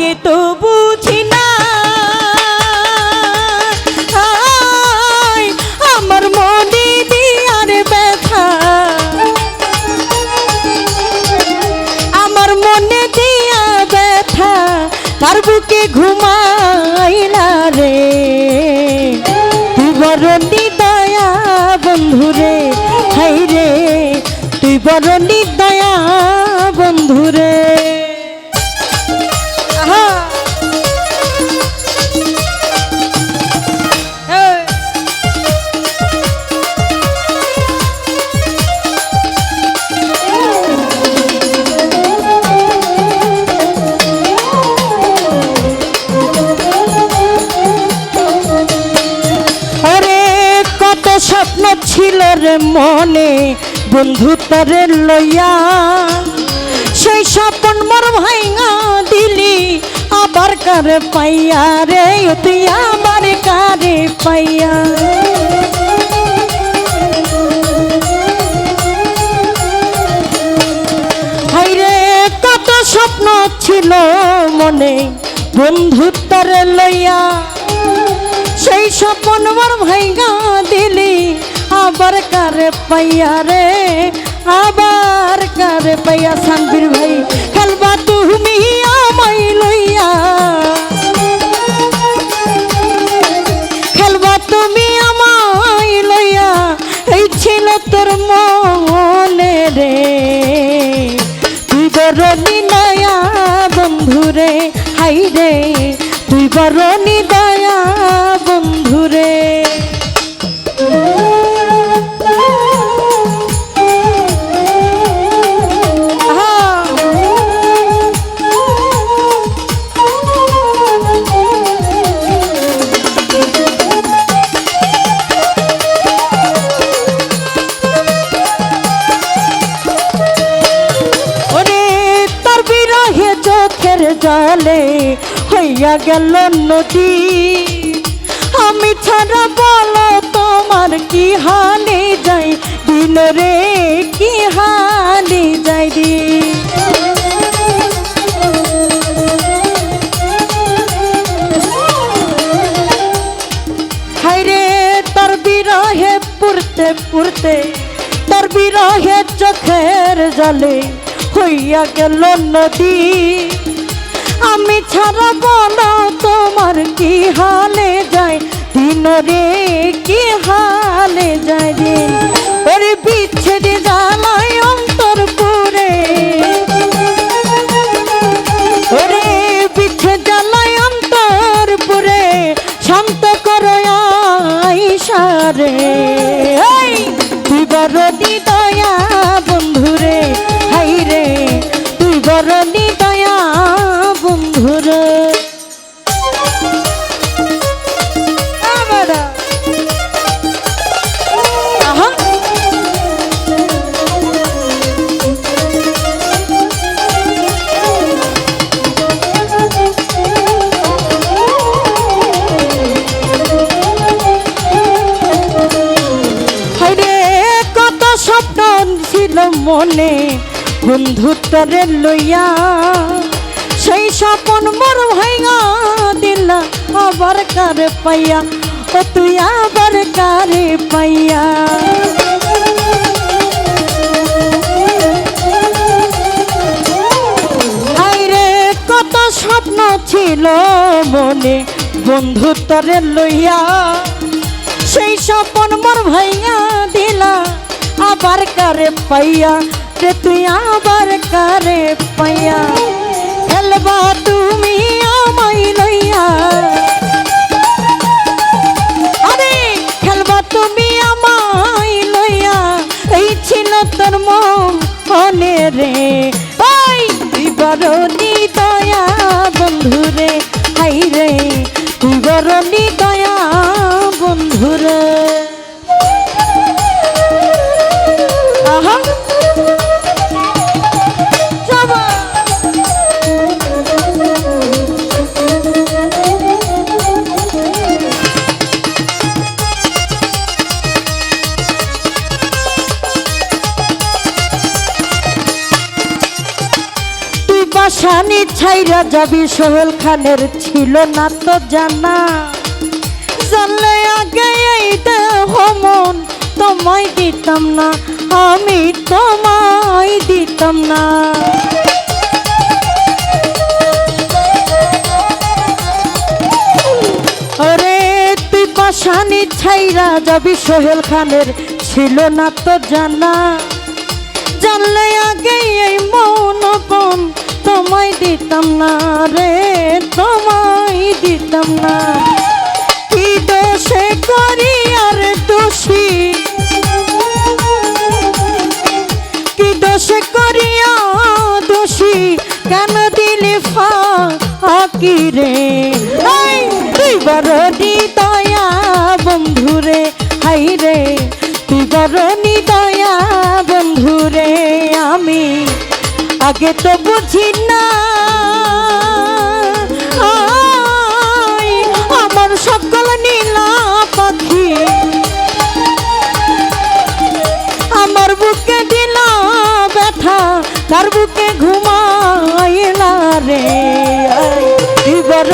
আগে তো বুঝি না। আমার মনে দিয়ার ব্যথা। আমার মনে দিয়া ব্যথা, তার বুকে ঘুমাইলা রে। তুই বড় নিদয়া বন্ধুরে হাই রে। তুই বড় নিদয়া বন্ধুরে ছিল রে মনে, বন্ধু তারে লইয়া। সেই স্বপ্ন মোর ভাইঙা দিলি, আবার কার পাইয়া রে? তুই আবার কারে পাইয়া। স্বপ্ন ছিল মনে, বন্ধু তারে লইয়া। সেই স্বপন মোর ভাইগা দিলি আবার কারে পাইয়া রে? আবার কারে পাইয়া সানবীর ভাই? খেলবা তুমি আমায় লইয়া। খেলবা তুমি আমায় লইয়া। এই ছিল তোর মনে রে। তুই বড় নিদয়া বন্ধুরে, হাই রে। তুই বড় নিদয়া জলে হইয়া গেল নদী। আমি ছাড়া বলো তোমার কি হানি যাই? দিন রে কি হানি যাই বিরহে পুরতে পুরতে তোর বিরহে চোখের জলে হইয়া গেল নদী। আমি ছাড়া মনে বন্ধুত্বরে লইয়া, সেই স্বপন মোর ভাইয়া দিলা, আবার কারে পাইয়া? ও তুই আবার কারে পাইয়া? কত স্বপ্ন ছিল মনে বন্ধুত্বরে লইয়া, সেই স্বপন মোর ভাইয়া দিলা আবার করে পাইয়া রে তুই আবার করে পাইয়া খেলবা তুমি আমায় লইয়া আরে খেলবা তুমি আমায় লইয়া এই ছিল তোর মনে রে ওই তুই তুই ছাইরা যাবি সোহেল খানের ছিল না তো জানা। জানলে আগে দেহ মন তোমায় দিতাম না, আমি তোমায় দিতাম না। ওরে তুই পাশানি ছাইরা যাবি সোহেল খানের ছিল না তো জানা। জানলে আগে এই মৌনপন তোমায় দিতাম না রে তোমায় দিতাম না। কি দোষে করি আর দোষী? কি দোষে করিয়া দোষী? কেন দিলে ফাঁকি রে? এই, তুই বড় দয়া বন্ধুরে হাই রে তুই বড় আগে তো বুঝি না। আমার সকল নীলা পাখি আমার বুকে দিলা ব্যথা, তার বুকে ঘুমাইলা রে। দিবর